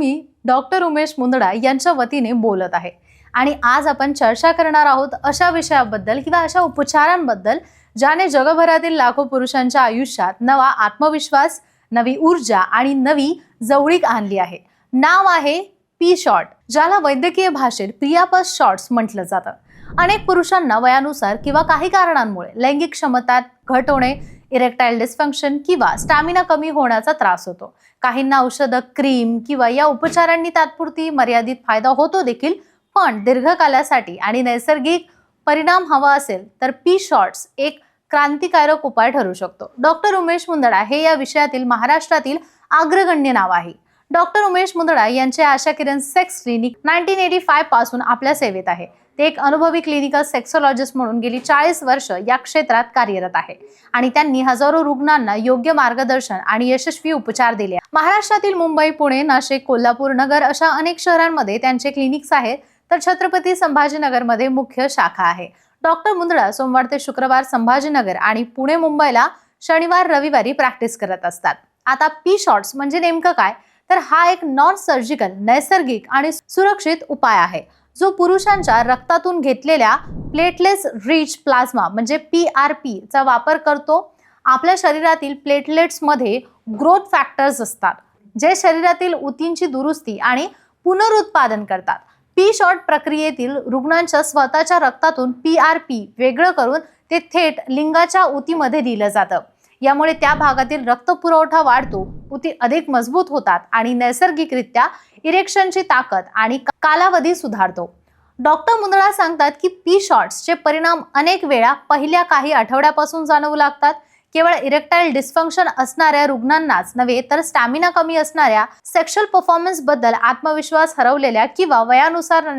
मी doctor Umesh Mundada यांच्या वतीने बोलत आहे. आणि आज आपण चर्चा करणार आहोत अशा विषयाबद्दल किंवा अशा उपचारांबद्दल ज्याने जगभरातील लाखो पुरुषांच्या आयुष्यात नवा आत्मविश्वास नवी ऊर्जा आणि नवी जवळीक आणली आहे. नाव आहे पी शॉर्ट ज्याला वैद्यकीय भाषेत प्रियापस शॉर्ट्स म्हटलं जातं. अनेक पुरुषांना वयानुसार किंवा काही कारणांमुळे लैंगिक क्षमतात घट होणे इरेक्टाईल डिस्फंक्शन किंवा स्टॅमिना कमी होण्याचा त्रास होतो. काहींना औषधं क्रीम किंवा या उपचारांनी तात्पुरती मर्यादित फायदा होतो देखील पण दीर्घकालासाठी आणि नैसर्गिक परिणाम हवा असेल तर पी शॉर्ट्स एक क्रांतिकारक उपाय ठरू शकतो. डॉक्टर उमेश मुंदडा हे या विषयातील महाराष्ट्रातील अग्रगण्य नाव आहे. डॉक्टर उमेश मुंदडा यांचे Asha Kiran sex clinic nineteen eighty फायपासून आपल्या सेवेत आहे. ते एक अनुभवी क्लिनिकल सेक्सॉलॉजिस्ट म्हणून गेली चाळीस वर्ष या क्षेत्रात कार्यरत आहे. आणि त्यांनी हजारो रुग्णांना योग्य मार्गदर्शन आणि यशस्वी उपचार दिले. महाराष्ट्रातील मुंबई पुणे नाशिक कोल्हापूर नगर अशा अनेक शहरांमध्ये त्यांचे क्लिनिक्स आहेत. तर छत्रपती संभाजीनगरमध्ये मुख्य शाखा आहे. डॉक्टर मुंदडा सोमवार ते शुक्रवार संभाजीनगर आणि पुणे मुंबईला शनिवार रविवारी प्रॅक्टिस करत असतात. आता पी शॉर्ट्स म्हणजे नेमकं काय? तर हा एक नॉन सर्जिकल नैसर्गिक आणि सुरक्षित उपाय आहे. जो पुरुषांच्या रक्तातून घेतलेल्या प्लेटलेस रिच प्लाझ्मा म्हणजे पी आर पीचा वापर करतो आपल्या शरीरातील प्लेटलेट्समध्ये ग्रोथ फॅक्टर्स असतात जे शरीरातील ऊतींची दुरुस्ती आणि पुनरुत्पादन करतात. पी शॉर्ट प्रक्रियेतील रुग्णांच्या स्वतःच्या रक्तातून पी आर पी वेगळं करून ते थेट लिंगाच्या ऊतीमध्ये दिलं जातं. यामुळे त्या भागातील रक्तपुरवठा वाढतो उती अधिक मजबूत होतात आणि नैसर्गिकरित्या इरेक्शनची ताकद आणि कालावधी सुधारतो. डॉक्टर मुंदळा सांगतात की पी शॉर्ट्सचे परिणाम अनेक वेळा पहिल्या काही आठवड्यापासून जाणवू लागतात. केवळ इरेक्टाईल डिस्फंक्शन असणाऱ्या रुग्णांनाच नव्हे तर स्टॅमिना कमी असणाऱ्या सेक्शुअल परफॉर्मन्सबद्दल आत्मविश्वास हरवलेल्या किंवा वयानुसार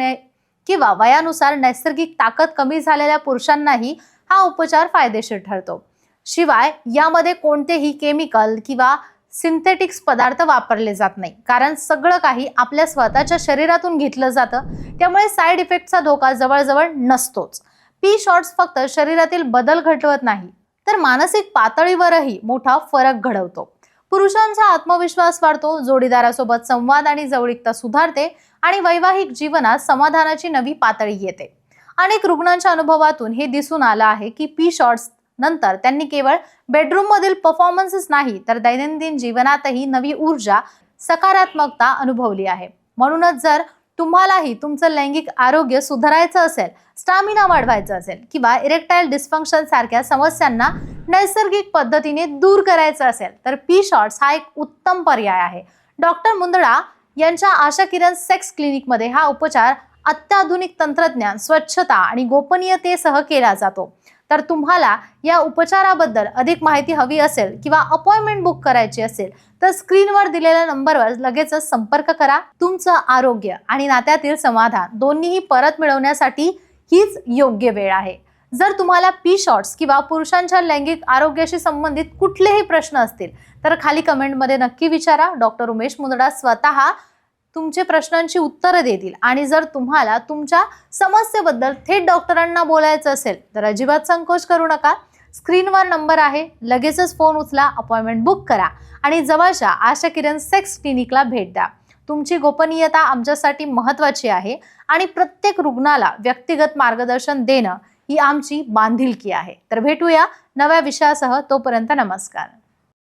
किंवा वयानुसार नैसर्गिक ताकद कमी झालेल्या पुरुषांनाही हा उपचार फायदेशीर ठरतो. शिवाय यामध्ये कोणतेही केमिकल किंवा सिंथेटिक्स पदार्थ वापरले जात नाही. कारण सगळं काही आपल्या स्वतःच्या शरीरातून घेतलं जातं. त्यामुळे साईड इफेक्टचा धोका जवळजवळ नसतोच. पी शॉर्ट्स फक्त शरीरातील बदल घटवत नाही. तर मानसिक पातळीवरही मोठा फरक घडवतो. पुरुषांचा आत्मविश्वास वाढतो जोडीदारासोबत संवाद आणि जवळीकता सुधारते आणि वैवाहिक जीवनात समाधानाची नवी पातळी येते. अनेक रुग्णांच्या अनुभवातून हे दिसून आलं आहे की पी शॉर्ट्स नंतर त्यांनी केवळ बेडरूम मधील परफॉर्मन्सच नाही तर दैनंदिन जीवनातही नवी ऊर्जा सकारात्मकता अनुभवली आहे. म्हणूनच जर तुम्हालाही तुमचं लैंगिक आरोग्य सुधारायचं असेल स्टॅमिना वाढवायचं असेल किंवा इरेक्टाईल डिस्फंक्शन सारख्या समस्यांना नैसर्गिक पद्धतीने दूर करायचं असेल तर पी शॉर्ट्स हा एक उत्तम पर्याय आहे. डॉक्टर मुंदडा यांच्या आशा किरण सेक्स क्लिनिकमध्ये हा उपचार अत्याधुनिक तंत्रज्ञान स्वच्छता आणि गोपनीयतेसह केला जातो. तर तुम्हाला या उपचाराबद्दल अधिक माहिती हवी असेल किंवा अपॉइंटमेंट बुक करायची असेल तर स्क्रीनवर दिलेल्या नंबरवर लगेचच संपर्क करा. तुमचं आरोग्य आणि नात्यातील समाधान दोन्हीही परत मिळवण्यासाठी हीच योग्य वेळ आहे. जर तुम्हाला पी शॉर्ट्स किंवा पुरुषांच्या लैंगिक आरोग्याशी संबंधित कुठलेही प्रश्न असतील तर खाली कमेंटमध्ये नक्की विचारा. डॉक्टर उमेश मुंदडा स्वतः तुमचे प्रश्नांची उत्तरं देतील. आणि जर तुम्हाला तुमच्या समस्येबद्दल थेट डॉक्टरांना बोलायचं असेल तर अजिबात संकोच करू नका. स्क्रीनवर नंबर आहे. लगेचच फोन उचला अपॉइंटमेंट बुक करा. आणि जवळच्या आशा किरण सेक्स क्लिनिकला भेट द्या. तुमची गोपनीयता आमच्यासाठी महत्त्वाची आहे आणि प्रत्येक रुग्णाला व्यक्तिगत मार्गदर्शन देणं ही आमची बांधिलकी आहे. तर भेटूया नव्या विषयासह. तोपर्यंत नमस्कार.